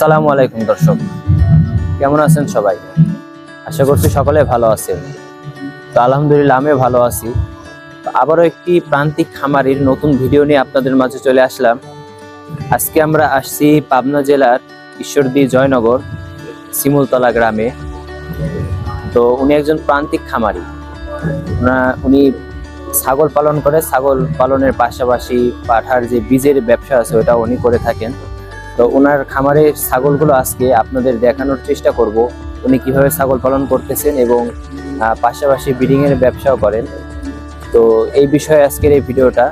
আসসালামু আলাইকুম দর্শক। কেমন আছেন সবাই? আশা করছি সকলে ভালো আছেন। তো আলহামদুলিল্লাহ, আমিও ভালো আছি। আবারও একটি প্রান্তিক খামারির নতুন ভিডিও নিয়ে আপনাদের মাঝে চলে আসলাম। আজকে আমরা আসছি পাবনা জেলার ঈশ্বরদী জয়নগর, শিমুলতলা গ্রামে। তো উনি একজন প্রান্তিক খামারি। উনি ছাগল পালন করে। ছাগল পালনের পাশাপাশি পাঠার যে বীজের ব্যবসা আছে ওটা উনি করে থাকেন। তো ওনার খামারে ছাগলগুলো আজকে আপনাদের দেখানোর চেষ্টা করব, উনি কীভাবে ছাগল পালন করতেছেন এবং পাশাপাশি ব্রিডিংয়ের ব্যবসাও করেন। তো এই বিষয়ে আজকের এই ভিডিওটা,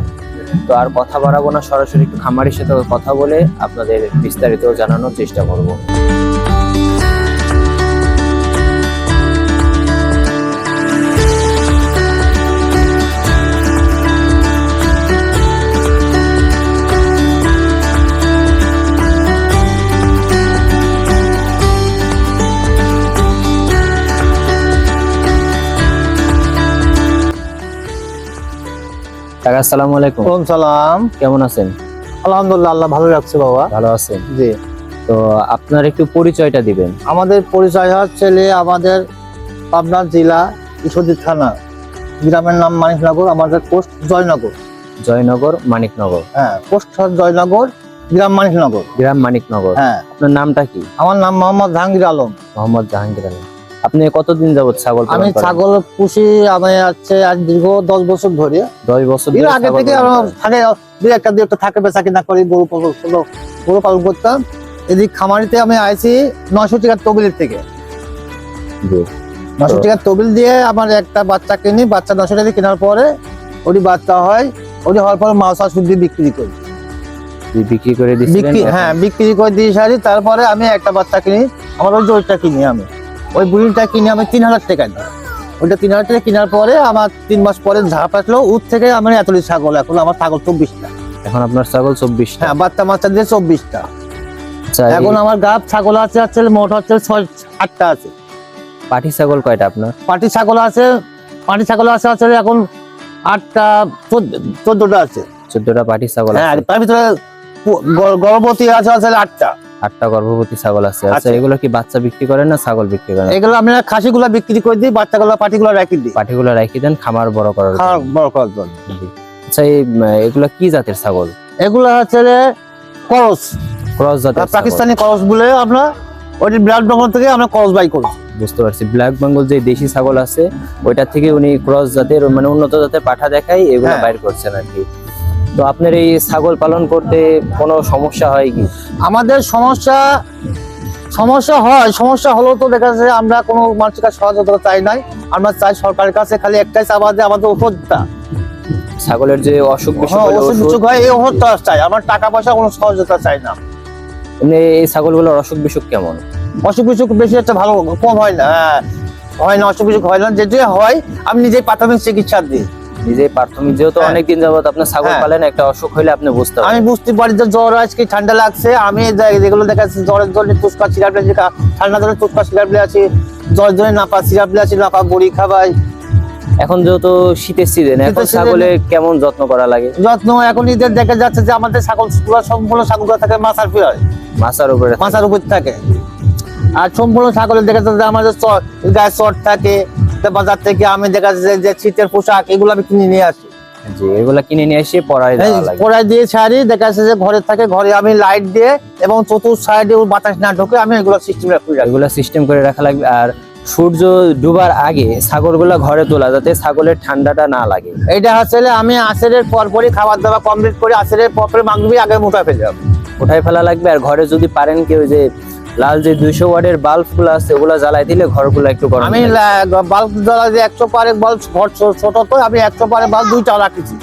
তো আর কথা বাড়াবো না, সরাসরি একটু খামারের সাথে কথা বলে আপনাদের বিস্তারিত জানানোর চেষ্টা করব। কাকা আসসালামু আলাইকুম। ওম সালাম। কেমন আছেন? আলহামদুলিল্লাহ আল্লাহ ভালো রাখছে বাবা। ভালো আছেন? জি। তো আপনার একটু পরিচয়টা দিবেন। আমাদের পরিচয় হচ্ছে আমাদের পাবনা জেলা ঈশ্বরদী থানা। গ্রামের নাম মানিকনগর আমাদের পোস্ট জয়নগর। জয়নগর মানিকনগর। হ্যাঁ পোস্ট জয়নগর গ্রাম মানিকনগর। গ্রাম মানিকনগর। হ্যাঁ। আপনার নামটা কি? আমার নাম মোহাম্মদ জাহাঙ্গীর আলম। মোহাম্মদ জাহাঙ্গীর আলম। আপনি কতদিন যাবত ছাগল আমি ছাগল পুষি আমি হচ্ছে আজ দীর্ঘ দশ বছর ধরে। দশ বছর এর আগে থেকে। থাকে দুই একটা দুই একটা থাকে বেচা কিনা করি গরু পালন গরু পালন করতাম। এদিক খামারিতে আমি আইছি নয়শো টাকার তবিলের থেকে। নশো টাকার তবিল দিয়ে আমার একটা বাচ্চা কিনি বাচ্চা নশো টাকা কেনার পরে ওটি বাচ্চা হয় ওটি হওয়ার পরে মাছ আর শুদ্ধি বিক্রি করি। বিক্রি করে দিই বিক্রি হ্যাঁ বিক্রি করে দিয়ে সারি তারপরে আমি একটা বাচ্চা কিনি আমার ওই জোরটা কিনি আমি। ওই বুড়িটা কিনে আমি তিন হাজার টাকা দিই ওইটা তিন হাজার টাকা কেনার পরে আমার তিন মাস পরে ঝাপ আসলো উঠ থেকে আমার এতটি ছাগল এখন আমার ছাগল চব্বিশটা। এখন আপনার ছাগল চব্বিশটা। হ্যাঁ বাচ্চা বাচ্চা দিয়ে চব্বিশটা। আচ্ছা, এখন আমার গাব ছাগল আছে হচ্ছে মোট হচ্ছে ছয় আটটা আছে। পাটি ছাগল কয়টা আপনার? পাটি ছাগল আছে পাটি ছাগল আছে হচ্ছে এখন আটটা চোদ্দ- চোদ্দটা আছে। চোদ্দটা পাটি ছাগল হ্যাঁ তার ভিতরে গর্ভবতী আছে হচ্ছে আটটা। আটটা গর্ভবতী ছাগল আছে। আচ্ছা আচ্ছা। এগুলো কি বাচ্চা বিক্রি করেন না ছাগল বিক্রি করেন এগুলো আমরা খাসিগুলো বিক্রি করে দিই বাচ্চাগুলো পাটিগুলো রাখি দিই। পাটিগুলো রেখে দেন খামার বড় করার বড় করার জন্য। আচ্ছা এই এগুলো কি জাতের ছাগল? এগুলো হচ্ছে করস। ক্রস জাতের পাকিস্তানি করস বলে আমরা ওই ব্লাড বেঙ্গল থেকে আমরা করস বাই করি। বুঝতে পারছি। ব্ল্যাক বেঙ্গল যে দেশি ছাগল আছে ওইটা থেকে উনি ক্রস জাতের মানে উন্নত জাতের পাঠা দেখাই এগুলো হ্যাঁ। বাইর করছেন আর কি। তো আপনার এই ছাগল পালন করতে কোনো সমস্যা হয় কি? আমাদের সমস্যা সমস্যা হয় সমস্যা হলেও তো দেখা যাচ্ছে আমরা কোনো মানুষের কাছে সহযোগিতা চাই নাই। আমরা চাই সরকারের কাছে খালি একটাই চাবা যে আমাদের ওষুধটা ছাগলের যে অসুখ বিসুখ হ্যাঁ, বিসুখ হয় এই ওষুধটা চাই। আমার টাকা পয়সা কোনো সহযোগিতা চাই না। এমনি এই ছাগলগুলোর অসুখ বিসুখ কেমন? অসুখ বিসুখ বেশি একটা ভালো কম হয় না হ্যাঁ, হয় না অসুখ বিসুখ হয় না যেটি হয় আমি নিজেই প্রাথমিক চিকিৎসা দিই। নিজে প্রাথমিক যেহেতু হ্যাঁ। অনেকদিন যাবত আপনার ছাগল হ্যাঁ। পালেন একটা অসুখ হইলে আপনি বুঝতে আমি বুঝতে পারি যে জ্বর আজকে ঠান্ডা লাগছে আমি যেগুলো দেখা যাচ্ছে জ্বরের জন্য ঠান্ডা জন্য জন্য নাপা দিয়েছি নাপা বড়ি খাবাই। এখন যেহেতু শীতের সিজন এখন ছাগলের কেমন যত্ন করা লাগে? যত্ন এখন ঈদের দেখা যাচ্ছে যে আমাদের ছাগলগুলো সম্পূর্ণ ছাগলগুলো থাকে মাথার ফিরে মাছার উপরে মাথার উপর থাকে। আর সম্পূর্ণ ছাগলের দেখা যাচ্ছে আমাদের চট গায়ে চট থাকে। বাজার থেকে আমি দেখা যাচ্ছে যে শীতের পোশাক এগুলো আমি কিনে নিয়ে আসি। জি এগুলা কিনে নিয়ে এসে দিয়ে ছাড়ি দেখা যাচ্ছে যে ঘরে থাকে ঘরে আমি লাইট দিয়ে এবং চতুর সাইডে বাতাস না ঢোকে আমি এগুলো সিস্টেম রাখি। এগুলা সিস্টেম করে রাখা লাগবে। আর সূর্য ডুবার আগে ছাগলগুলা ঘরে তোলা যাতে ছাগলের ঠান্ডাটা না লাগে। এটা হচ্ছে আমি আসরের পর পরই খাবার দাবার কমপ্লিট করে আসরের পর পরে মাগবি আগে মোটা ফেলে যাব। উঠাই ফেলা লাগবে। আর ঘরে যদি পারেন কেউ যে লাল যে দুইশো ওয়াটের বাল্বগুলো আছে ওগুলা জ্বালাই দিলে ঘরগুলো একটু গরম আমি বাল্ব জ্বালা যে একশো পারে বাল্ব ছোট তো আমি একশো পারে বাল্ব দুইটা রাখেছি।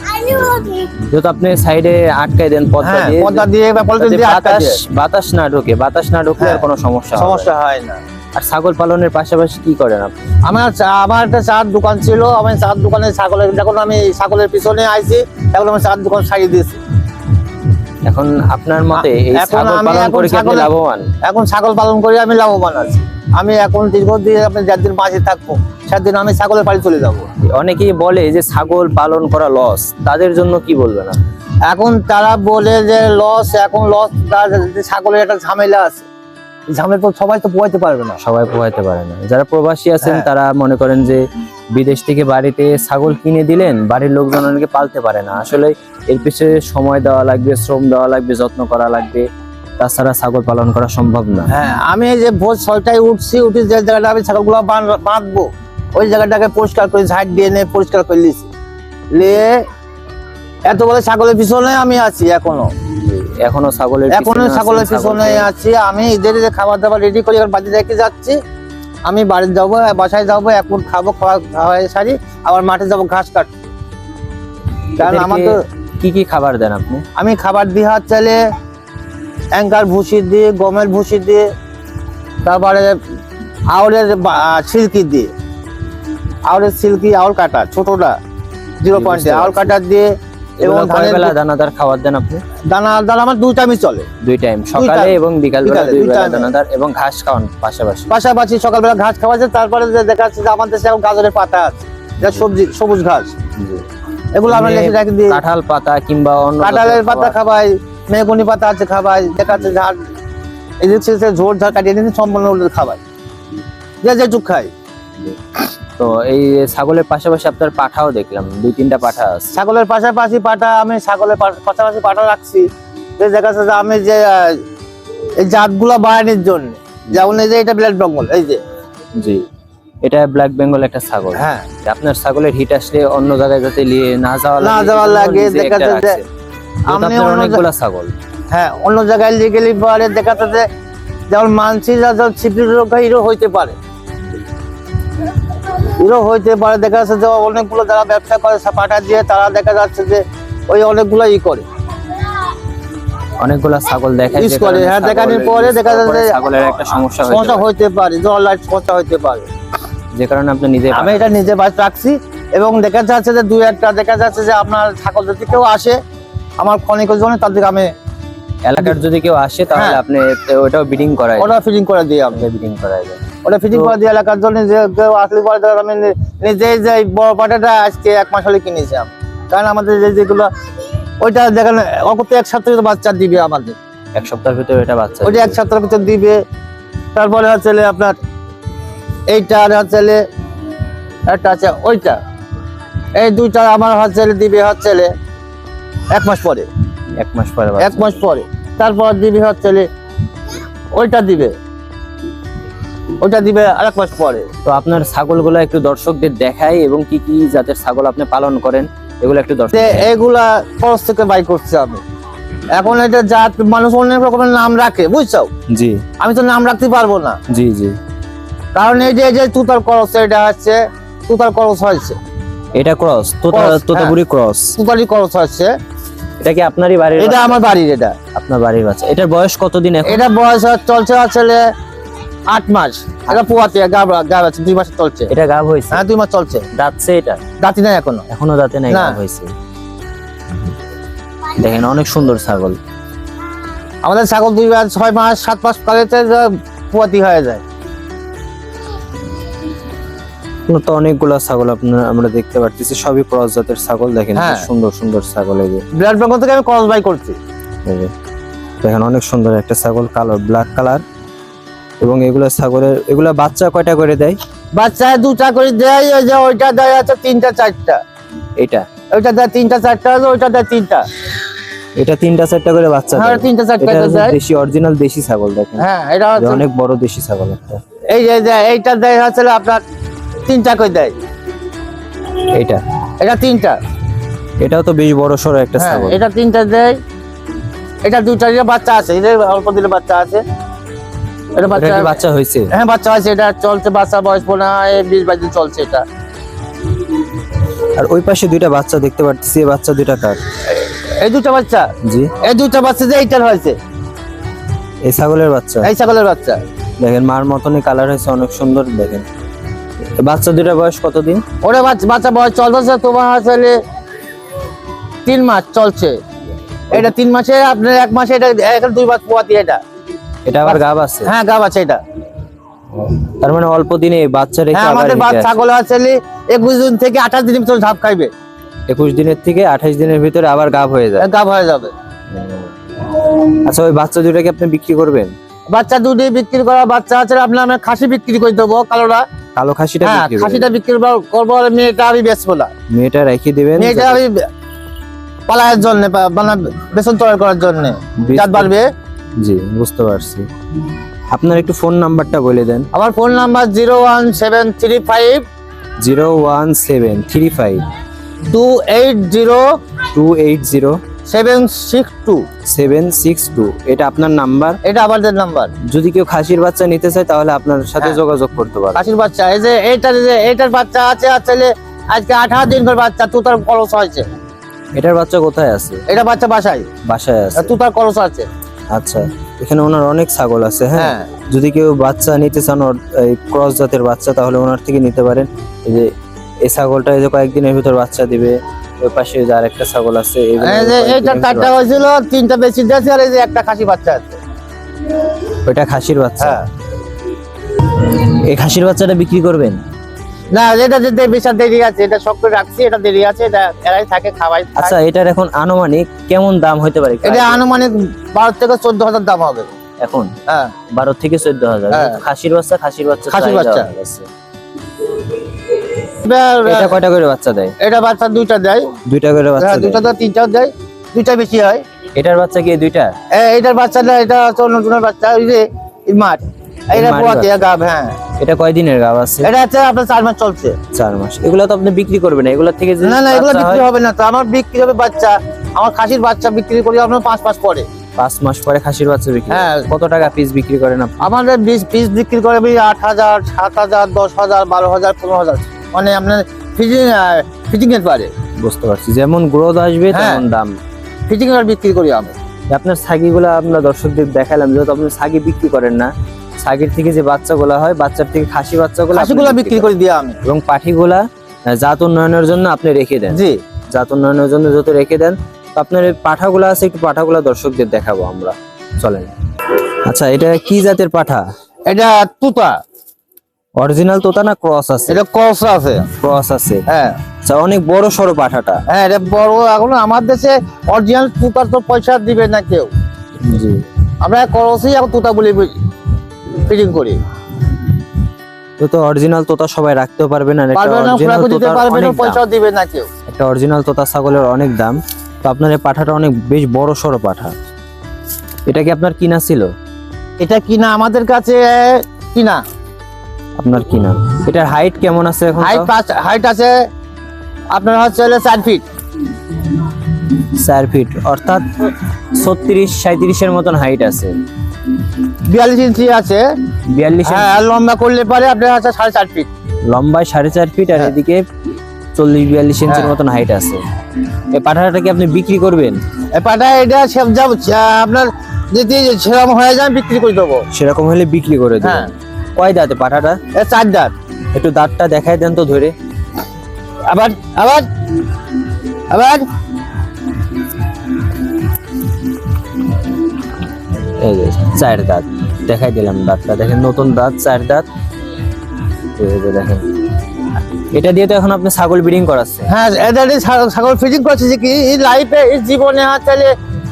যেহেতু আপনি সাইডে আটকাই দেন পর্দা হ্যাঁ দিয়ে পর্দা দিয়ে দিয়ে বাতাস বাতাস না ঢোকে বাতাস না ঢুকলে আর হ্যাঁ, কোনো সমস্যা সমস্যা হয় না। আর ছাগল পালনের পাশাপাশি কি করেন আপনি? আমার আমার একটা চার দোকান ছিল আমি চার দোকানে ছাগলের যখন আমি ছাগলের পিছনে আইছি তখন আমি চার দোকান ছাড়িয়ে দিয়েছি। এখন আপনার মতে এই ছাগল পালন করে কি আপনি লাভবান? এখন ছাগল পালন করে আমি লাভবান আছি। আমি এখন দীর্ঘদিন আপনি যাদের মাঝে থাকব সেদিন আমি ছাগলের বাড়ি চলে যাব। অনেকেই বলে যে ছাগল পালন করা লস তাদের জন্য কি বলবেন না এখন তারা বলে যে লস এখন লস ছাগলের একটা ঝামেলা আছে। ঝামেলা তো সবাই তো পোয়াইতে পারবে না। সবাই পোহাইতে পারে না। যারা প্রবাসী আছেন হ্যাঁ। তারা মনে করেন যে বিদেশ থেকে বাড়িতে ছাগল কিনে দিলেন বাড়ির লোকজন অনেকে পালতে পারে না। আসলে এর পিছনে সময় দেওয়া লাগবে শ্রম দেওয়া লাগবে যত্ন করা লাগবে। তাছাড়া ছাগল পালন করা সম্ভব না। হ্যাঁ আমি যে ভোর ছয়টায় উঠছি উঠে যে জায়গাটা আমি ছাগলগুলো বাঁধ- বাঁধবো ওই জায়গাটাকে পরিষ্কার করে ঝাঁট দিয়ে নিয়ে পরিষ্কার করে নিয়েছি নিয়ে এত বড় ছাগলের পিছনে আমি আছি এখনও। এখনও ছাগলের এখনও ছাগলের পিছনে আছি। আমি এদের খাবার দাবার রেডি করে এবার বাড়ি রেখে যাচ্ছি। আমি বাড়ি যাব বাসায় যাব এখন খাব খাওয়া খাওয়া সারি আবার মাঠে যাব ঘাস কাটতে। কারণ আমার তো কি কি খাবার দেন আপনি? আমি খাবার দিয়ে হাত চালে অ্যাঙ্কার ভুসি দিয়ে গমের ভুসি দিয়ে তারপরে আউলের সিল্কি দিয়ে আউলের সিল্কি আউল কাটা ছোটটা জিরো পয়েন্টে আউল। কাটা দিয়ে এবং দানাদার খাবার দেন আপনি? আমার দুই টাইমই চলে। দুই টাইম। সকালে এবং বিকাল বেলা বিকালে, দুই দুই বেলা দানাদার এবং ঘাস খাওয়ান পাশাপাশি। পাশাপাশি সকালবেলা ঘাস খাওয়া যায় তারপরে যে দেখা যাচ্ছে যে আমাদের দেশে এখন গাজরের পাতা আছে যা সবজি সবুজ ঘাস। এগুলো আমরা লেখে রাখি দিই কাঁঠাল পাতা কিংবা অন্য কাঁঠালের পাতা। খাবাই মেগুনি পাতা আছে খাবাই দেখা যাচ্ছে ঝাড় এদিক থেকে ঝোড় ঝাড় কাটিয়ে দিন সম্পূর্ণ খাবাই যে যেটুক খাই। তো এই ছাগলের পাশাপাশি আপনার পাঠাও দেখলাম দুই তিনটা পাঠা আছে। ছাগলের পাশাপাশি পাঠা আমি ছাগলের পাশাপাশি পাটা রাখছি। যে দেখা যাচ্ছে আমি যে এই জাতগুলো বাড়ানোর জন্য যেমন এই যে এটা ব্লাড বেঙ্গল এই যে। জি এটা ব্ল্যাক বেঙ্গল একটা ছাগল। হ্যাঁ। আপনার ছাগলের হিট আসলে অন্য জায়গায় যাতে নিয়ে না যাওয়া না যাওয়া লাগে, দেখা যাচ্ছে যে আমি অনেকগুলা ছাগল। হ্যাঁ অন্য জায়গায় নিয়ে গেলে পরে দেখা যাচ্ছে যে যেমন মানসি যা যেমন ছিপির রোগ হইতে পারে। এরও হইতে পারে দেখা যাচ্ছে যে অনেকগুলো যারা ব্যবসা করে পাটা দিয়ে তারা দেখা যাচ্ছে যে ওই অনেকগুলো ই করে। অনেকগুলা ছাগল Use যে করে, হ্যাঁ, দেখানোর পরে দেখা যাচ্ছে ছাগলের একটা সমস্যা সমস্যা হইতে পারে জল লাইট সমস্যা হইতে পারে। যে কারণে আপনি নিজে আমি এটা নিজে বাস রাখছি এবং দেখা যাচ্ছে যে দুই একটা দেখা যাচ্ছে যে আপনার ছাগল যদি কেউ আসে আমার ক্ষণিকের জন্য তাদেরকে আমি এলাকার যদি কেউ আসে তাহলে হ্যাঁ। আপনি ওটাও বিডিং করায় ওটা ফিটিং করে দিই আমি বিডিং করায় ওটা ফিটিং করে দিয়ে এলাকার জন্য যে কেউ আসলে পরে ধর আমি নি- নিজে যে বড় পাটাটা আজকে এক মাস হলে কিনেছিলাম। কারণ আমাদের যে যেগুলো ওইটা দেখেন অকত এক সপ্তাহে বাচ্চা দিবে আমাদের। এক সপ্তাহের ভিতরে এটা বাচ্চা ওইটা এক সপ্তাহের ভিতর দিবে। তারপরে হচ্ছে আপনার এইটা আর হচ্ছে একটা আছে ওইটা। এই দুইটা আমার হচ্ছে দিবে হচ্ছে এক মাস পরে। এক মাস পরে এক মাস পরে। তারপর দিবে হচ্ছে ওইটা দিবে। ওইটা দিবে আর এক মাস পরে। তো আপনার ছাগলগুলো একটু দর্শকদের দেখাই এবং কি কি জাতের ছাগল আপনি পালন করেন এগুলো একটু দর্শক এগুলা খরচ থেকে বাই করছি আমি। এখন এটা জাত মানুষ অনেক রকমের নাম রাখে বুঝছ? জি। আমি তো নাম রাখতে পারব না। জি জি। কারণ এই যে এই যে তুতার করস এটা হচ্ছে তুতার করস হয়েছে। এটা ক্রস তোতা Cross, তোতাপুরি ক্রস। তুতারি করস হচ্ছে এটা কি আপনারই বাড়ির এটা আমার বাড়ির এটা। আপনার বাড়ির বাচ্চা। এটার বয়স কতদিন এখন? এটা বয়স চলছে আসলে আট মাস। এটা পোয়াতে গাব গাব আছে দুই মাস চলছে। এটা গাভ হয়েছে। হ্যাঁ দুই মাস চলছে। দাঁতছে এটা? দাঁতি নাই এখনও। এখনও দাঁতে নাই। গাভ হয়েছে। দেখেন অনেক সুন্দর ছাগল। আমাদের ছাগল দুই মাস ছয় মাস সাত মাস কালেতে পোয়াতি হয়ে যায়। তো অনেকগুলা ছাগল আপনার আমরা দেখতে পাচ্ছি সবই ক্রস জাতের ছাগল। দেখেন হ্যাঁ। সুন্দর সুন্দর ছাগল এই যে ব্লাড বেঙ্গল থেকে আমি ক্রস বাই করছি। দেখেন অনেক সুন্দর একটা ছাগল কালো ব্ল্যাক কালার। এবং এগুলা ছাগলের এগুলা বাচ্চা কয়টা করে দেয়? বাচ্চা দুটা করে দেয় ওই যে ওইটা দেয় আছে তিনটা চারটা। এটা? ওইটা দেয় তিনটা চারটা আছে ওইটা দেয় তিনটা। এটা তিনটা চারটা করে বাচ্চা হ্যাঁ তিনটা চারটা করে দেয়। দেশি অরিজিনাল দেশি ছাগল দেখেন। হ্যাঁ এটা হচ্ছে অনেক বড় দেশি ছাগল একটা। এই যে এইটা দেয় হচ্ছে আপনার তিনটা করে দেয়। এটা এটা তিনটা। এটাও তো বেশ বড় সড়ো একটা হ্যাঁ ছাগল। এটা তিনটা দেয়। এটা দিয়ে বাচ্চা আছে এটা অল্প দিলে বাচ্চা আছে। এটা বাচ্চা বাচ্চা হয়েছে? হ্যাঁ বাচ্চা আছে এটা চলছে বাচ্চা বয়স পনেরো বিশ বাইশ দিন চলছে এটা। আর ওই পাশে দুইটা বাচ্চা দেখতে পাচ্ছি বাচ্চা দুইটা কার? এই দুটো বাচ্চা? জি। এই দুটো বাচ্চা যে এইটার হয়েছে। এই ছাগলের বাচ্চা। এই ছাগলের বাচ্চা। দেখেন মার মতনই কালার হয়েছে অনেক সুন্দর দেখেন। বাচ্চা দুটা বয়স কতদিন? ওরা বাচ্চা বাচ্চা বয়স চলতেছে তোমার আসলে তিন মাস চলছে। এটা তিন মাসে আপনার এক মাসে এটা এখন দুই মাস পোয়াতি এটা। এটা আবার গাব আছে? হ্যাঁ গাব আছে এটা। তার মানে অল্প দিনে বাচ্চা রেখে হ্যাঁ আমাদের বাচ্চা। ছাগল আছে একুশ দিন থেকে আঠাশ দিনের ভিতরে ঝাপ খাইবে। একুশ দিনের থেকে আঠাশ দিনের ভিতরে আবার গাব হয়ে যায়। গাব হয়ে যাবে। আচ্ছা ওই বাচ্চা দুটাকে আপনি বিক্রি করবেন? বাচ্চা বিক্রি করা বাচ্চা আছে আপনার আমি খাসি বিক্রি করে দেবো কালোটা। কালো খাসিটা হ্যাঁ বিক্রি খাসিটা বিক্রি কর- করব আর মেয়েটা আমি বেচবো না। মেয়েটা রেখে দিবেন? মেয়েটা আমি পালায়ের জন্য মানে বেসন তৈরি করার জন্য। জাত বাড়বে। জি বুঝতে পারছি। আপনার একটু ফোন নাম্বারটা বলে দেন। আমার phone number zero one seven three five zero one seven three five two eight zero two eight zero seven six two seven six two এটা আপনার নাম্বার এটা আমাদের নাম্বার যদি কেউ খাসির বাচ্চা নিতে চায় তাহলে আপনার সাথে হ্যাঁ। যোগাযোগ করতে পারবে খাসির বাচ্চা এই যে এইটার যে এইটার বাচ্চা আছে আর ছেলে আজকে আঠারো দিন করে বাচ্চা তুতার করস হয়েছে। এটার বাচ্চা কোথায় আছে? এটা বাচ্চা বাসায়। বাসায় আছে। তুতার করস আছে। আচ্ছা এখানে ওনার অনেক ছাগল আছে হ্যাঁ? হ্যাঁ। যদি কেউ বাচ্চা নিতে চান এই ক্রস জাতের বাচ্চা তাহলে ওনার থেকে নিতে পারেন। এই যে এই ছাগলটা এই যে কয়েকদিনের ভিতর বাচ্চা দিবে ওই পাশে যে আরেকটা ছাগল আছে এইটা চারটা হয়েছিল তিনটা বেশি দিয়েছে আর এই যে একটা খাসি বাচ্চা আছে। ওইটা খাসির বাচ্চা? হ্যাঁ। এই খাসির বাচ্চাটা বিক্রি করবেন? না এটা যে বেশি দেরি আছে এটা করে রাখছি এটা দেরি আছে এটা এরাই থাকে খাওয়াই আচ্ছা এটার এখন আনুমানিক কেমন দাম হতে পারে? এটা আনুমানিক বারো থেকে চোদ্দ হাজার দাম হবে। এখন? হ্যাঁ। বারো থেকে চোদ্দ হাজার। হ্যাঁ। খাসির বাচ্চা খাসির বাচ্চা খাসির বাচ্চা। এটা কয়টা করে বাচ্চা দেয়? এটা বাচ্চা দুইটা দেয়। দুইটা করে বাচ্চা হ্যাঁ, দুইটা দেয় তিনটাও দেয় দুইটা বেশি হয়। এটার বাচ্চা কি দুইটা? এ- এইটার বাচ্চাটা এটা হচ্ছে নতুনের বাচ্চা ওই যে মাঠ। এটা মাঠের গাব হ্যাঁ। এটা কয়দিনের গাব আছে? এটা হচ্ছে আপনার চার মাস চলছে। চার মাস। এগুলো তো আপনি বিক্রি করবেন না। এগুলো থেকে না না এগুলো বিক্রি হবে না তো। আমার বিক্রি হবে বাচ্চা। আমার খাসির বাচ্চা বিক্রি করি আপনার পাঁচ মাস পরে। পাঁচ মাস পরে খাসির বাচ্চা বিক্রি হ্যাঁ। কত টাকা পিস বিক্রি করেন আপনি? আমাদের পিস বিক্রি করে আমি আট হাজার সাত হাজার দশ হাজার বারো হাজার পনেরো হাজার। মানে আপনার এর পারে বুঝতে পারছি। যেমন গ্রোথ আসবে হ্যাঁ। তেমন দাম। ফিটিং এর বিক্রি করি আমি। আপনার ছাগিগুলো আমরা দর্শকদের দেখালাম যেহেতু আপনি ছাগি বিক্রি করেন না ছাগির থেকে যে বাচ্চাগুলো হয় বাচ্চার থেকে খাসি বাচ্চাগুলো খাসিগুলো বিক্রি করে দিয়ে আমি। এবং পাঠিগুলা জাত উন্নয়নের জন্য আপনি রেখে দেন। জি। জাত উন্নয়নের জন্য যত রেখে দেন তো আপনার এই পাঠাগুলো আছে একটু পাঠাগুলো দর্শকদের দেখাবো আমরা। চলেন। আচ্ছা এটা কি জাতের পাঠা? এটা তুতা। অরিজিনাল তোতা না ক্রস আছে? এটা ক্রস আছে। ক্রস আছে। হ্যাঁ। আচ্ছা অনেক বড় সড়ো পাঠাটা। হ্যাঁ এটা বড় এখন আমার দেশে অরিজিনাল তুতার তো পয়সা দিবে না কেউ। জি। আমরা ক্রসই এখন তুতা বলে ফিটিং করি। তো তো অরিজিনাল তোতা সবাই রাখতেও পারবে না পারবে না দিতে পারবে না। পয়সাও দিবে না কেউ। একটা অরিজিনাল তোতা ছাগলের অনেক দাম। তো আপনার এই পাঠাটা অনেক বেশ বড় সড়ো পাঠা। এটা কি আপনার কিনা ছিল? এটা কিনা আমাদের কাছে কিনা। আপনার কিনা। এটার হাইট কেমন আছে এখন হাইট হাইট আছে আপনার হচ্ছে হলো চার ফিট চার ফিট অর্থাৎ ছত্রিশ সাঁত্রিশের মতন হাইট আছে। বিয়াল্লিশ ইঞ্চি আছে। বিয়াল্লিশ হ্যাঁ লম্বা করলে পারে আপনার হচ্ছে সাড়ে চার ফিট লম্বায় সাড়ে চার ফিট আর হ্যাঁ। এদিকে চল্লিশ বিয়াল্লিশ ইঞ্চির হ্যাঁ। মতন হাইট আছে। এই পাঠাটা কি আপনি বিক্রি করবেন? এই পাটা এটা সব যাব আপনার যদি সেরকম হয়ে যায় বিক্রি করে দেবো। সেরকম হলে বিক্রি করে দেবেন। হ্যাঁ। কয় দাঁতে পাঠাটা? চার দাঁত। একটু দাঁতটা দেখাই দেন তো ধরে। আবার আবার আবার। এই যে চার দাঁত। দেখাই দিলাম দাঁতটা। দেখেন নতুন দাঁত চার দাঁত। দেখেন। এটা দিয়ে তো এখন আপনি ছাগল ব্রিডিং করাচ্ছেন। হ্যাঁ এটা দিয়ে ছাগল ফিটিং করছে যে কি এই লাইফে এই জীবনে যে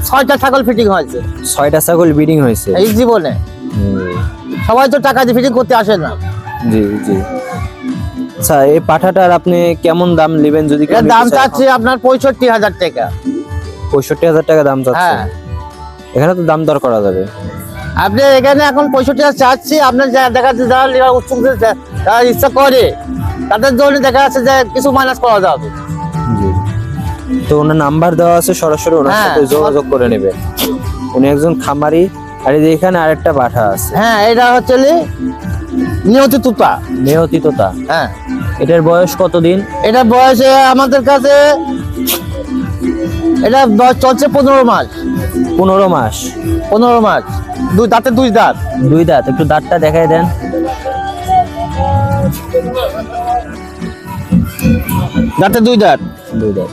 ছয়টা ছাগল ফিটিং হয়েছে। ছয়টা ছাগল ব্রিডিং হয়েছে। এই জীবনে। সবাই তো টাকা দিয়ে ফিটিং করতে আসে না। জি জি। আচ্ছা এই পাঠাটার আপনি কেমন দাম নেবেন যদি দাম? চাচ্ছে আপনার পঁয়ষট্টি হাজার টাকা। পঁয়ষট্টি হাজার টাকা দাম চাচ্ছে। হ্যাঁ। এখানে তো দাম দর করা যাবে। আপনি এখানে এখন পঁয়ষট্টি হাজার চাচ্ছি আপনার যা দেখা যাচ্ছে যারা উৎসুক যে- যারা ইচ্ছা করে তাদের জন্য দেখা যাচ্ছে যে কিছু মাইনাস করা যাবে। তো ওনার নাম্বার দেওয়া আছে সরাসরি ওনার হ্যাঁ। সাথে যোগাযোগ করে নেবেন উনি একজন খামারি আর এখানে আরেকটা পাঠা আছে। হ্যাঁ এটা হচ্ছে লি নিয়তি তুতা। মেয়তি তোতা। হ্যাঁ। এটার বয়স কতদিন? এটা বয়সে আমাদের কাছে এটা চলছে পনেরো মাস। পনেরো মাস। পনেরো মাস। দুই দাঁতে দুই দাঁত? দুই দাঁত একটু দাঁতটা দেখাই দেন। দাঁতে দুই দাঁত? দুই দাঁত।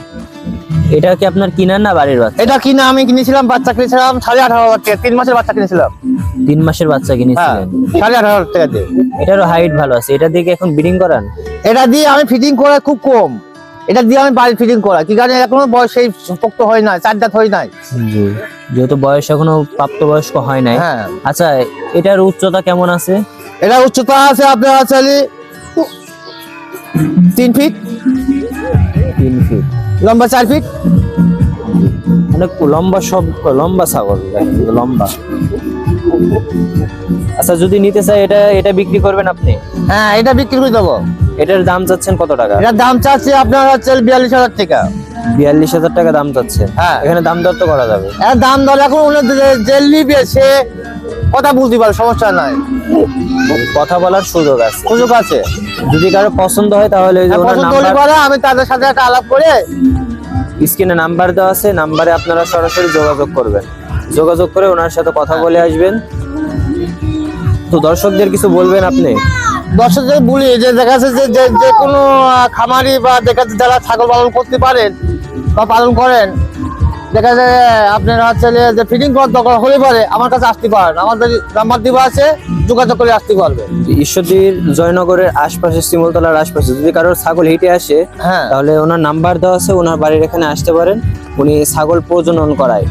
এটা কি আপনার কিনার না বাড়ির বাচ্চা? এটা কিনা আমি কিনেছিলাম বাচ্চা কিনেছিলাম সাড়ে আঠারো হাজার টাকা। তিন মাসের বাচ্চা কিনেছিলাম। তিন মাসের বাচ্চা হ্যাঁ কিনেছিলেন সাড়ে আঠারো হাজার টাকা দিয়ে। এটারও হাইট ভালো আছে। এটা দিয়ে এখন ব্রিডিং করান? এটা দিয়ে আমি ফিটিং করা খুব কম। এটা দিয়ে আমি বাড়ি ফিটিং করা কি কারণে এখনও বয়স সেই পোক্ত হয় নাই চার দাঁত হয় নাই। জি। যেহেতু বয়স এখনও প্রাপ্তবয়স্ক হয় নাই। হ্যাঁ। আচ্ছা এটার উচ্চতা কেমন আছে? এটা উচ্চতা আছে আপনার আছে তিন ফিট তিন ফিট লম্বা চার ফিট অনেক লম্বা সব লম্বা ছাগল লম্বা। আচ্ছা যদি নিতে চাই এটা এটা বিক্রি করবেন আপনি? হ্যাঁ এটা বিক্রি করে দেবো। এটার দাম চাচ্ছেন কত টাকা? এটার দাম চাচ্ছি আপনার হচ্ছে বিয়াল্লিশ হাজার টাকা। বিয়াল্লিশ হাজার টাকা দাম চাচ্ছে? হ্যাঁ। এখানে দাম দর তো করা যাবে। এর দাম দর এখন যে- নিবে সে কথা বুঝতে পারে সমস্যা নাই। কথা বলার সুযোগ আছে। সুযোগ আছে। যদি কারও পছন্দ হয় তাহলে ওই যে হ্যাঁ, ওনার নাম্বার আমি তাদের সাথে একটা আলাপ করে স্ক্রিনে নাম্বার দেওয়া আছে নাম্বারে আপনারা সরাসরি যোগাযোগ করবেন। যোগাযোগ করে ওনার সাথে কথা বলে আসবেন। তো দর্শকদের কিছু বলবেন আপনি? দর্শকদের বলি যে দেখা যাচ্ছে যে যে কোনো খামারি বা দেখা যাচ্ছে যারা ছাগল পালন করতে পারেন বা পালন করেন দেখা যায় আপনার হচ্ছে যে ফিটিং করার দরকার হলে পারে আমার কাছে আসতে পারেন। আমাদের নাম্বার দিবা আছে যোগাযোগ করে আসতে পারবে ঈশ্বরদীর জয়নগরের আশপাশে শিমলতলার আশপাশে যদি কারোর ছাগল হেঁটে আসে হ্যাঁ। তাহলে ওনার নাম্বার দেওয়া আছে ওনার বাড়ির এখানে আসতে পারেন উনি ছাগল প্রজনন করায়।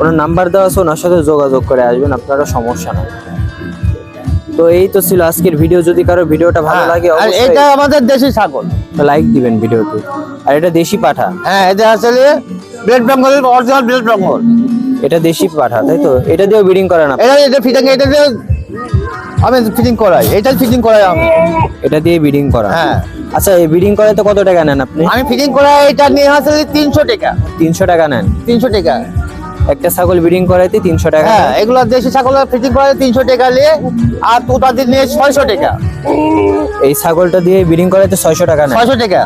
ওনার নাম্বার দেওয়া আছে ওনার সাথে যোগাযোগ করে আসবেন আপনারা সমস্যা নাই। তো এই তো ছিল আজকের ভিডিও। যদি কারও ভিডিওটা ভালো হ্যাঁ, লাগে আর এটা আমাদের দেশি ছাগল। লাইক দিবেন ভিডিওতে। আর এটা দেশি পাঠা। হ্যাঁ এটা আসলে ব্লেড বেঙ্গলের অরিজিনাল ব্লেড বেঙ্গল এটা দেশি পাঠা তাই তো? এটা দিয়েও ব্রিডিং করেন না এটা এটা ফিটিং এটা দিয়ে আমি ফিটিং করাই। এটা ফিটিং করাই আমি। এটা দিয়ে ব্রিডিং করা হ্যাঁ। আচ্ছা এই ব্রিডিং করাতে কত টাকা নেন আপনি? আমি ফিটিং করাই এটা নিয়ে আসলে তিনশো টাকা। তিনশো টাকা নেন। তিনশো টাকা। একটা ছাগল ব্রিডিং করাইতে তিনশো টাকা হ্যাঁ এগুলো দেশি ছাগল ফিটিং করাই তিনশো টাকা নিয়ে আর তোতাদের নিয়ে ছয়শো টাকা। এই ছাগলটা দিয়ে ব্রিডিং করাইতে ছয়শো টাকা ছয়শো টাকা।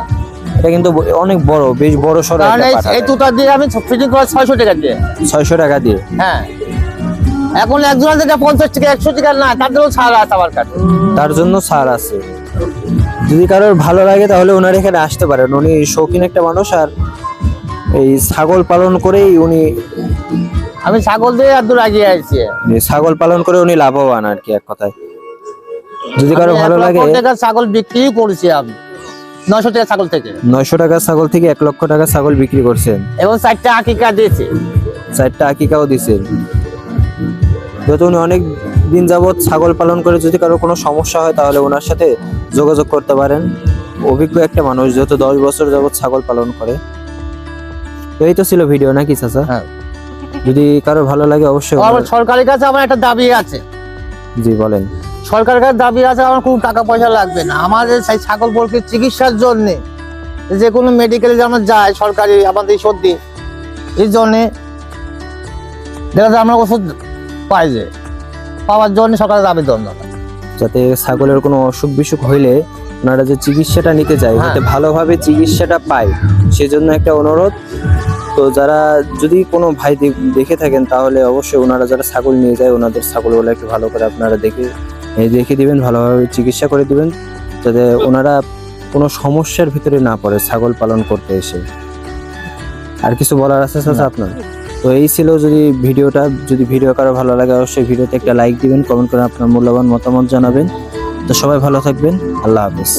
এটা কিন্তু অনেক বড় বেশ বড় সড়ো এই- তুতার দিয়ে আমি ফিটিং করাই ছয়শো টাকা দিয়ে। ছয়শো টাকা দিয়ে। হ্যাঁ। এখন একজনের যেটা পঞ্চাশ টাকা একশো টাকা না তার জন্য ছাড় আছে আমার কাছে। তার জন্য ছাড় আছে। যদি কারোর ভালো লাগে তাহলে ওনার এখানে আসতে পারেন। উনি শৌখিন একটা মানুষ আর এই ছাগল পালন করেই উনি আমি ছাগল দিয়ে আর দূর আগিয়ে আসছি ছাগল পালন করে উনি লাভবান আর কি এক কথায়। যদি কারও ভালো লাগে ছাগল বিক্রি করেছি আমি। নশো টাকা ছাগল থেকে। নয়শো টাকা ছাগল থেকে এক লক্ষ টাকা ছাগল বিক্রি করছেন। এবং চারটা আকিকা দিয়েছি। চারটা আকিকাও যেহেতু উনি অনেক দিন যাবৎ ছাগল পালন করে যদি কারও কোনো সমস্যা হয় তাহলে ওনার সাথে যোগাযোগ করতে পারেন। অভিজ্ঞ একটা মানুষ যেহেতু দশ বছর যাবৎ ছাগল পালন করে। তো এই তো ছিল ভিডিও নাকি চাচা? হ্যাঁ। যদি কারও ভালো লাগে অবশ্যই আমার সরকারের কাছে আমার একটা দাবি আছে। জি বলেন। সরকারের কাছে দাবি আছে আমার কোনো টাকা পয়সা লাগবে না। আমাদের সেই ছাগল পোলট্রির চিকিৎসার জন্য যে কোনো মেডিকেলে যেন যায় সরকারি আমাদের সর্দি এই জন্যে দেখা যায় আমরা ওষুধ পাই যে পাওয়ার জন্য সরকারের আবেদন যাতে ছাগলের কোনো অসুখ বিসুখ হইলে ওনারা যে চিকিৎসাটা নিতে চায় হ্যাঁ। যাতে ভালোভাবে চিকিৎসাটা পায় সেজন্য একটা অনুরোধ। তো যারা যদি কোনো ভাই দেখে থাকেন তাহলে অবশ্যই ওনারা যারা ছাগল নিয়ে যায় ওনাদের ছাগলগুলো একটু ভালো করে আপনারা দেখে দেখে দিবেন ভালোভাবে চিকিৎসা করে দিবেন যাতে ওনারা কোনো সমস্যার ভিতরে না পড়ে ছাগল পালন করতে এসে। আর কিছু বলার আছে চাচা আপনার? তো এই ছিল যদি ভিডিওটা যদি ভিডিও কারও ভালো লাগে অবশ্যই ভিডিওতে একটা লাইক দিবেন কমেন্ট করে আপনার মূল্যবান মতামত জানাবেন। তো সবাই ভালো থাকবেন আল্লাহ হাফেজ।